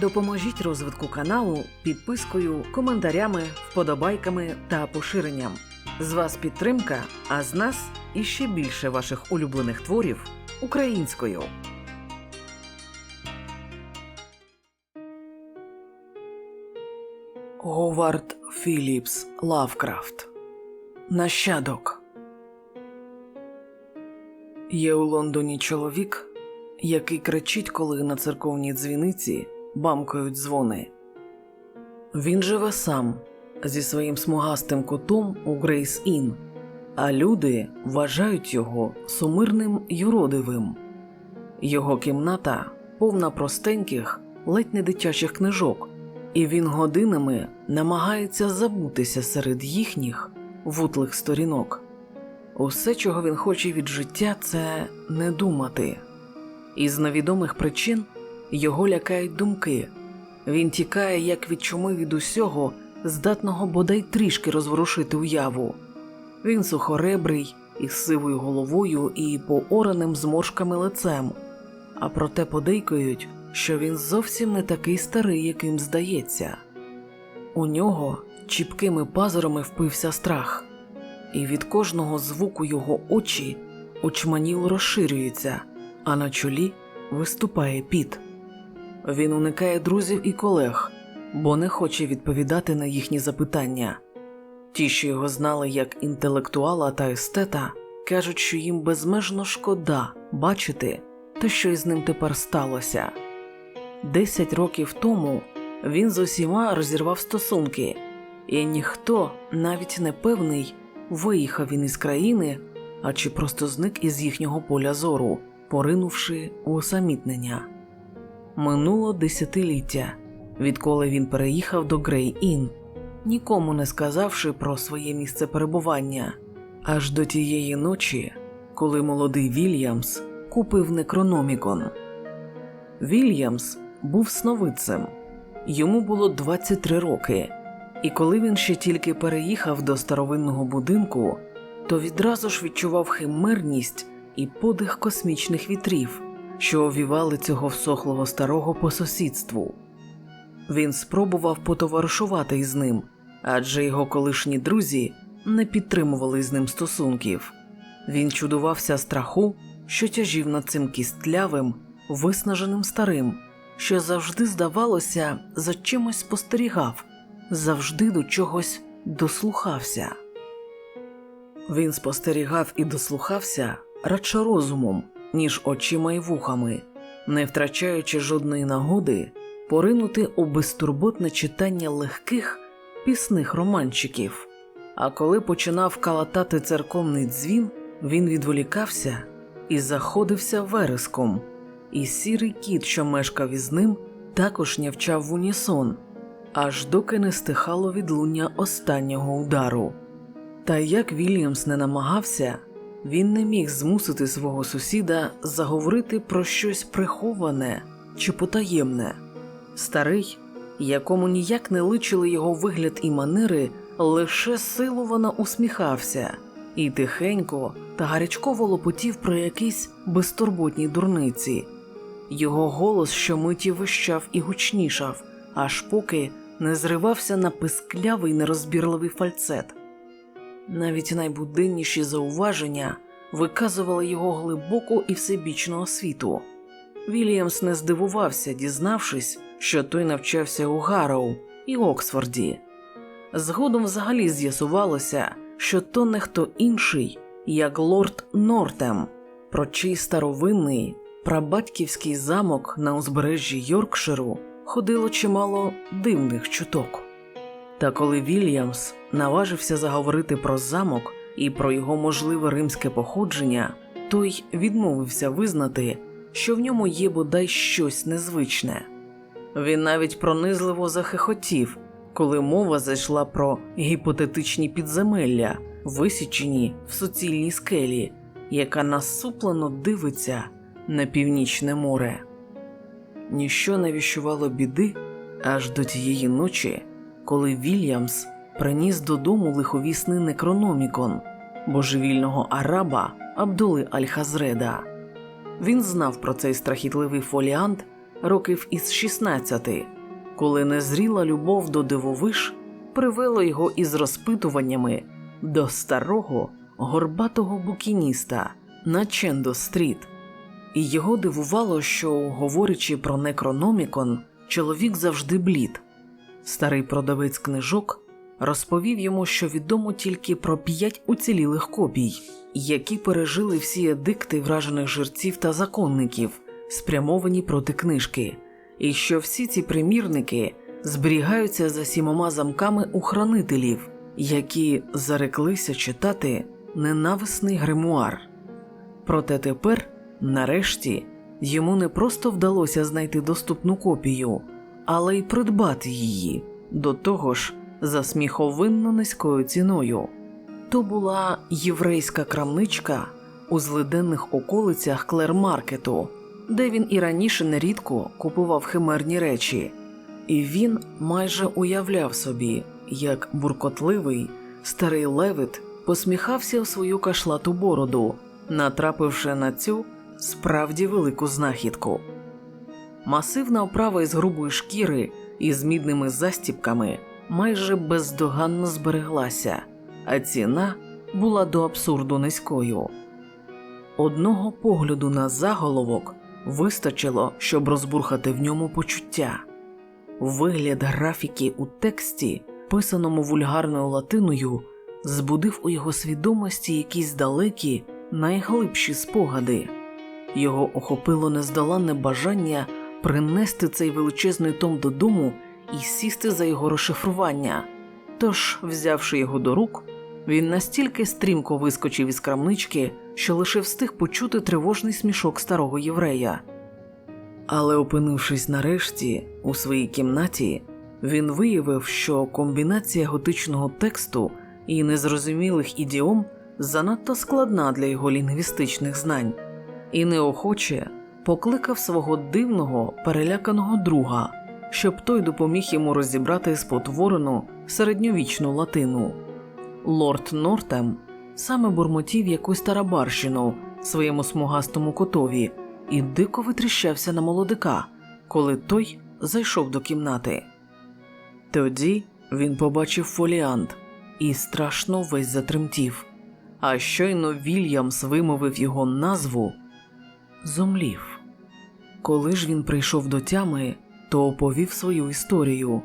Допоможіть розвитку каналу підпискою, коментарями, вподобайками та поширенням. З вас підтримка, а з нас іще більше ваших улюблених творів українською. Говард Філіпс Лавкрафт Нащадок Є у Лондоні чоловік, який кричить, коли на церковній дзвіниці бамкають дзвони. Він живе сам зі своїм смугастим котом у Грейс Ін, а люди вважають його сумирним юродивим. Його кімната повна простеньких, ледь не дитячих книжок, і він годинами намагається забутися серед їхніх вутлих сторінок. Усе, чого він хоче від життя, це не думати. Із невідомих причин його лякають думки. Він тікає, як від чуми від усього, здатного бодай трішки розворушити уяву. Він сухоребрий, із сивою головою і поораним зморшками лицем, а проте подейкують, що він зовсім не такий старий, яким здається. У нього чіпкими пазурами впився страх, і від кожного звуку його очі очманіло розширюються, а на чолі виступає піт. Він уникає друзів і колег, бо не хоче відповідати на їхні запитання. Ті, що його знали як інтелектуала та естета, кажуть, що їм безмежно шкода бачити те, що із ним тепер сталося. Десять років тому він з усіма розірвав стосунки, і ніхто навіть не певний, виїхав він із країни, а чи просто зник із їхнього поля зору, поринувши у усамітнення. Минуло десятиліття, відколи він переїхав до Грей Ін, нікому не сказавши про своє місце перебування, аж до тієї ночі, коли молодий Вільямс купив некрономікон. Вільямс був сновидцем, йому було 23 роки, і коли він ще тільки переїхав до старовинного будинку, то відразу ж відчував химерність і подих космічних вітрів, що овівали цього всохлого старого по сусідству. Він спробував потоваришувати із ним, адже його колишні друзі не підтримували з ним стосунків. Він чудувався страху, що тяжів над цим кістлявим, виснаженим старим, що завжди, здавалося, за чимось спостерігав, завжди до чогось дослухався. Він спостерігав і дослухався радше розумом, ніж очима й вухами, не втрачаючи жодної нагоди поринути у безтурботне читання легких пісних романчиків. А коли починав калатати церковний дзвін, він відволікався і заходився вереском, і сірий кіт, що мешкав із ним, також нявчав в унісон, аж доки не стихало відлуння останнього удару. Та як Вільямс не намагався, він не міг змусити свого сусіда заговорити про щось приховане чи потаємне. Старий, якому ніяк не личили його вигляд і манери, лише силовано усміхався і тихенько та гарячково лопотів про якісь безтурботні дурниці. Його голос щомиті вищав і гучнішав, аж поки не зривався на писклявий нерозбірливий фальцет. Навіть найбуденніші зауваження виказували його глибоку і всебічну освіту. Вільямс не здивувався, дізнавшись, що той навчався у Гарроу і Оксфорді. Згодом взагалі з'ясувалося, що то не хто інший, як лорд Нортем, про чий старовинний прабатьківський замок на узбережжі Йоркширу ходило чимало дивних чуток. Та коли Вільямс наважився заговорити про замок і про його можливе римське походження, той відмовився визнати, що в ньому є бодай щось незвичне. Він навіть пронизливо захихотів, коли мова зайшла про гіпотетичні підземелля, висічені в суцільній скелі, яка насуплено дивиться на північне море. Ніщо не віщувало біди аж до тієї ночі, коли Вільямс приніс додому лиховісний некрономікон божевільного араба Абдули Аль-Хазреда. Він знав про цей страхітливий фоліант років із 16, коли незріла любов до дивовиш привела його із розпитуваннями до старого горбатого букініста на Чендо-стріт. І його дивувало, що, говорячи про некрономікон, чоловік завжди блід. Старий продавець книжок розповів йому, що відомо тільки про п'ять уцілілих копій, які пережили всі едикти вражених жерців та законників, спрямовані проти книжки, і що всі ці примірники зберігаються за сімома замками у хранителів, які зареклися читати ненависний гримуар. Проте тепер, нарешті, йому не просто вдалося знайти доступну копію, але й придбати її, до того ж, за сміховинно низькою ціною. То була єврейська крамничка у злиденних околицях Клермаркету, де він і раніше нерідко купував химерні речі, і він майже уявляв собі, як буркотливий старий левит посміхався у свою кашлату бороду, натрапивши на цю справді велику знахідку. Масивна оправа із грубої шкіри із мідними застіпками майже бездоганно збереглася, а ціна була до абсурду низькою. Одного погляду на заголовок вистачило, щоб розбурхати в ньому почуття. Вигляд графіки у тексті, писаному вульгарною латиною, збудив у його свідомості якісь далекі, найглибші спогади. Його охопило нездоланне бажання принести цей величезний том додому і сісти за його розшифрування. Тож, взявши його до рук, він настільки стрімко вискочив із крамнички, що лише встиг почути тривожний смішок старого єврея. Але, опинившись нарешті у своїй кімнаті, він виявив, що комбінація готичного тексту і незрозумілих ідіом занадто складна для його лінгвістичних знань, і неохоче покликав свого дивного переляканого друга, щоб той допоміг йому розібрати спотворену середньовічну латину. Лорд Нортем саме бурмотів якусь тарабарщину своєму смугастому котові і дико витріщався на молодика, коли той зайшов до кімнати. Тоді він побачив фоліант і страшно весь затремтів. А щойно Вільямс вимовив його назву, зумлів. Коли ж він прийшов до тями, то оповів свою історію.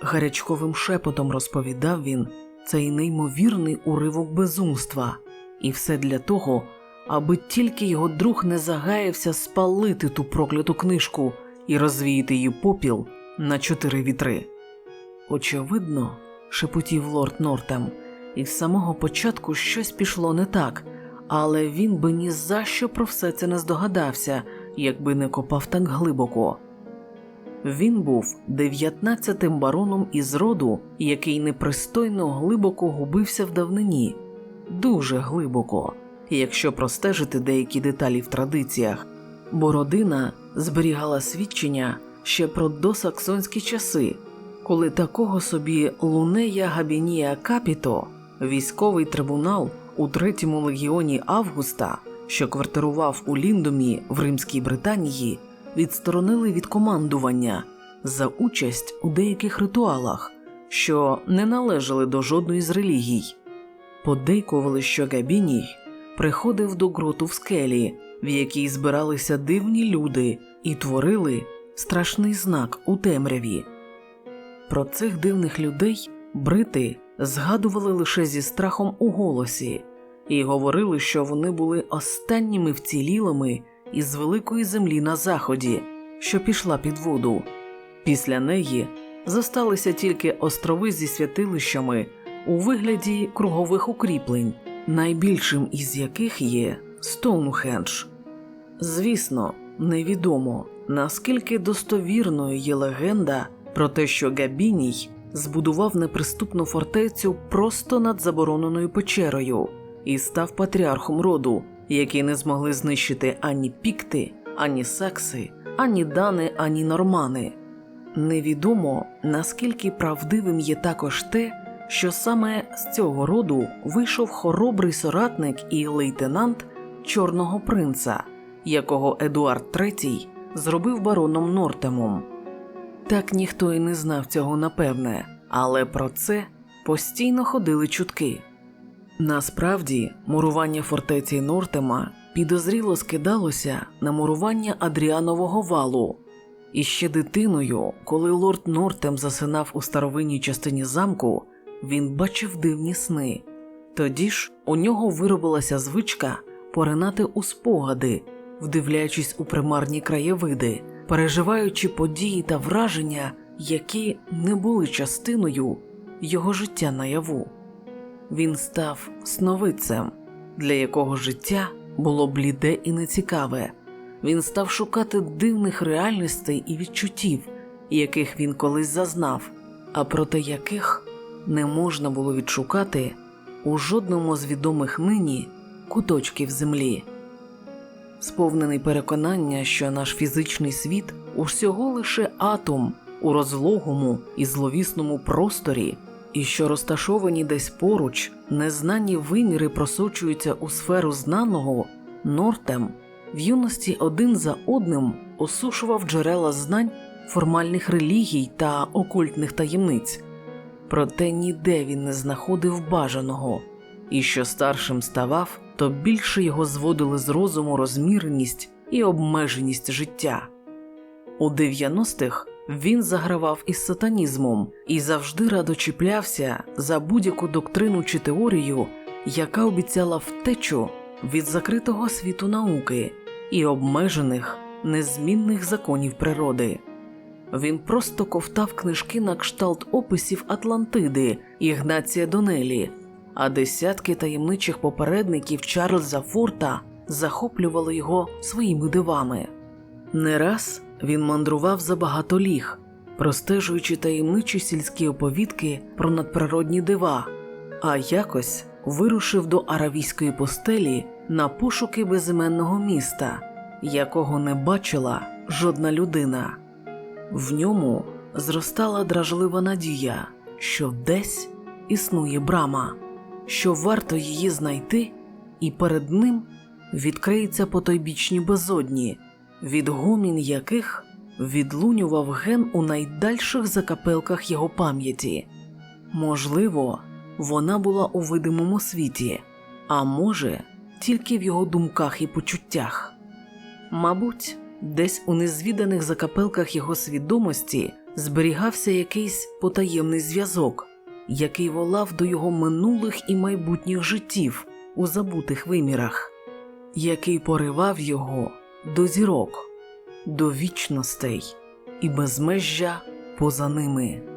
Гарячковим шепотом розповідав він цей неймовірний уривок безумства, і все для того, аби тільки його друг не загаявся спалити ту прокляту книжку і розвіяти її попіл на чотири вітри. Очевидно, шепотів лорд Нортем, і з самого початку щось пішло не так, але він би ні за що про все це не здогадався, якби не копав так глибоко. Він був дев'ятнадцятим бароном із роду, який непристойно глибоко губився в давнині, дуже глибоко, якщо простежити деякі деталі в традиціях, бо родина зберігала свідчення ще про досаксонські часи, коли такого собі Лунея Габінія Капіто, військовий трибунал у третьому легіоні Августа, що квартирував у Ліндомі в Римській Британії, відсторонили від командування за участь у деяких ритуалах, що не належали до жодної з релігій. Подейкували, що Габіній приходив до гроту в скелі, в якій збиралися дивні люди і творили страшний знак у темряві. Про цих дивних людей брити згадували лише зі страхом у голосі і говорили, що вони були останніми вцілілими із великої землі на заході, що пішла під воду. Після неї зосталися тільки острови зі святилищами у вигляді кругових укріплень, найбільшим із яких є Стоунхендж. Звісно, невідомо наскільки достовірною є легенда про те, що Габіній збудував неприступну фортецю просто над забороненою печерою і став патріархом роду, який не змогли знищити ані пікти, ані сакси, ані дани, ані нормани. Невідомо наскільки правдивим є також те, що саме з цього роду вийшов хоробрий соратник і лейтенант Чорного принца, якого Едуард III зробив бароном Нортемом. Так ніхто і не знав цього напевне, але про це постійно ходили чутки. Насправді, мурування фортеці Нортема підозріло скидалося на мурування Адріанового валу. І ще дитиною, коли лорд Нортем засинав у старовинній частині замку, він бачив дивні сни. Тоді ж у нього виробилася звичка поринати у спогади, вдивляючись у примарні краєвиди, переживаючи події та враження, які не були частиною його життя наяву. Він став сновидцем, для якого життя було бліде і нецікаве. Він став шукати дивних реальностей і відчуттів, яких він колись зазнав, а проти яких не можна було відшукати у жодному з відомих нині куточків землі. Сповнений переконання, що наш фізичний світ усього лише атом у розлогому і зловісному просторі, і що розташовані десь поруч незнані виміри просочуються у сферу знаного, Нортем. В юності один за одним осушував джерела знань формальних релігій та окультних таємниць, проте ніде він не знаходив бажаного, і що старшим ставав, то більше його зводили з розуму розміреність і обмеженість життя. У 90-х він загравав із сатанізмом і завжди радо чіплявся за будь-яку доктрину чи теорію, яка обіцяла втечу від закритого світу науки і обмежених незмінних законів природи. Він просто ковтав книжки на кшталт описів Атлантиди Ігнація Донелі, а десятки таємничих попередників Чарльза Форта захоплювали його своїми дивами. Не раз він мандрував за багато ліг, простежуючи таємничі сільські оповідки про надприродні дива, а якось вирушив до аравійської постелі на пошуки безіменного міста, якого не бачила жодна людина. В ньому зростала дражлива надія, що десь існує брама, що варто її знайти, і перед ним відкриється потойбічні безодні, відгомін яких відлунював ген у найдальших закапелках його пам'яті. Можливо, вона була у видимому світі, а може, тільки в його думках і почуттях. Мабуть, десь у незвіданих закапелках його свідомості зберігався якийсь потаємний зв'язок, який волав до його минулих і майбутніх життів у забутих вимірах, який поривав його до зірок, до вічностей і безмежжя поза ними.